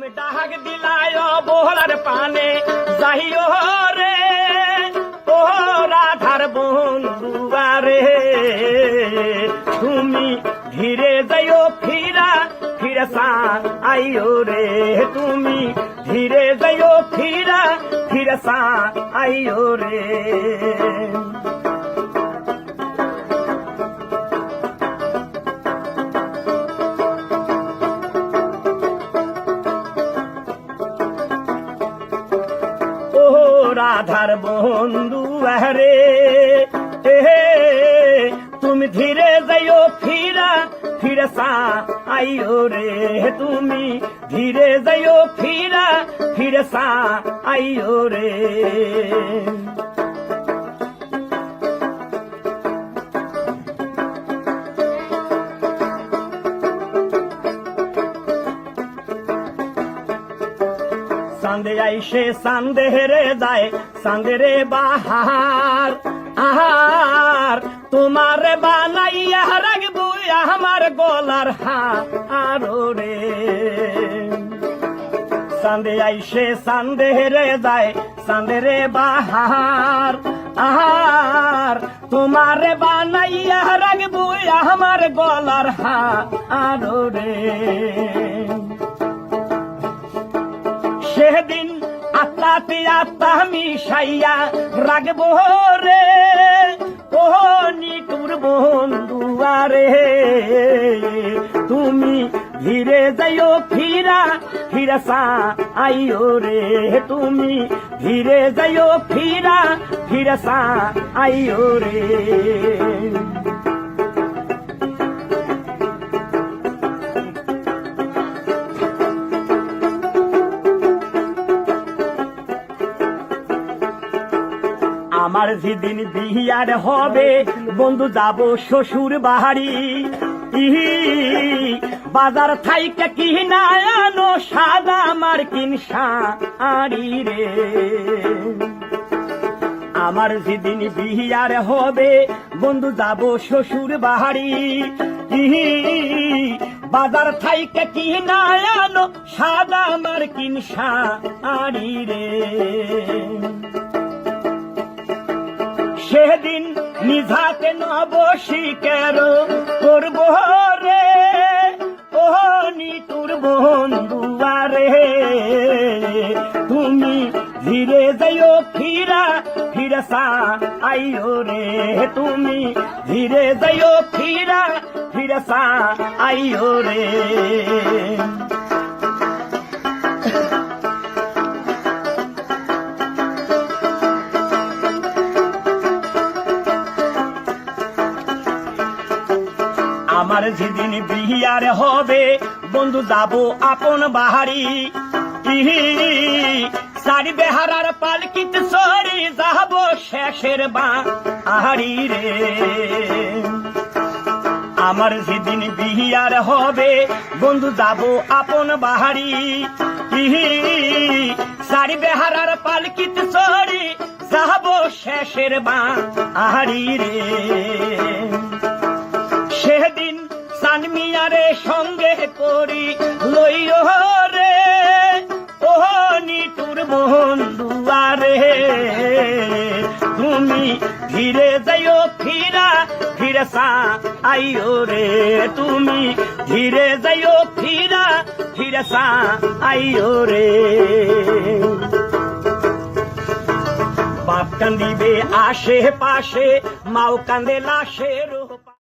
তুমি ডাক দিলায় বহরার পানে। যাইও রে ও রাধার বন্ধুয়ারে তুমি ধীরে যাইও, ফিরা ফিরসা আইও রে। তুমি ধীরে যাইও, ফিরা ফিরসা আইও রে। রাধার বন্ধু রে তুমি ধীরে যাইও, ফিরা ফিরসা আইও রে। তুমি ধীরে যাইও, ফিরা ফিরসা আইও রে। সান্দে আইসে সান্দে রে যায় সান্দে রে বাহার, আহার। তোমার বানাইয়া রাখব আমার গলার হার রে সান্দে আইসে সান্দে রে যায় সান্দে রে বাহার, আহার। তোমার বানাইয়া রাখব আমার গলার হার রে সেদিন আত্মাতে আত্মা মিশাইয়া রাখব রে। ও নিটুর বন্ধুয়ারে তুমি ধীরে যাইও, ফিরা ফিরসা আইও রে। তুমি ধীরে যাইও, ফিরা ফিরসা আইও রে। আমার যেদিন বিহিয়ার হবে, বন্ধু যাব শ্বশুর বাহারি বাজার থাইকে কি না আনো সাদা আমার কিনসা আড়ি রে। আমার যেদিন বিহিয়ার হবে, বন্ধু যাব শ্বশুর বাহারি বাজার থাইকে কি না আনো সাদা আমার কিনসা আড়ি রে। সেদিন নিধাতে নবশিকার করব রে? ও নিতুর বন্ধুয়ারে তুমি ধীরে যাইও, ফিরা, ফিরসা আইও রে। তুমি ধীরে যাইও, ফিরা, ফিরসা আইও রে। আমার যেদিন বিহিয়ার হবে, বন্ধু যাব আপন বাহারি। সারি বেহারার পালকিত সরি যাব শেষের বা আহারি রে। আমার যেদিন বিহিয়ার হবে, বন্ধু যাব আপন বাহারি। সারি বেহারার পালকিত সরি যাব শেষের বা আহারি রে। নিটুর বন্ধুয়ারে তুমি ধীরে যাইও, ফিরা ফিরসা আইও রে। তুমি ধীরে যাইও, ফিরা ফিরসা আইও রে। বাপ কান্দিবে আশে পাশে মাও কান্দে লাশের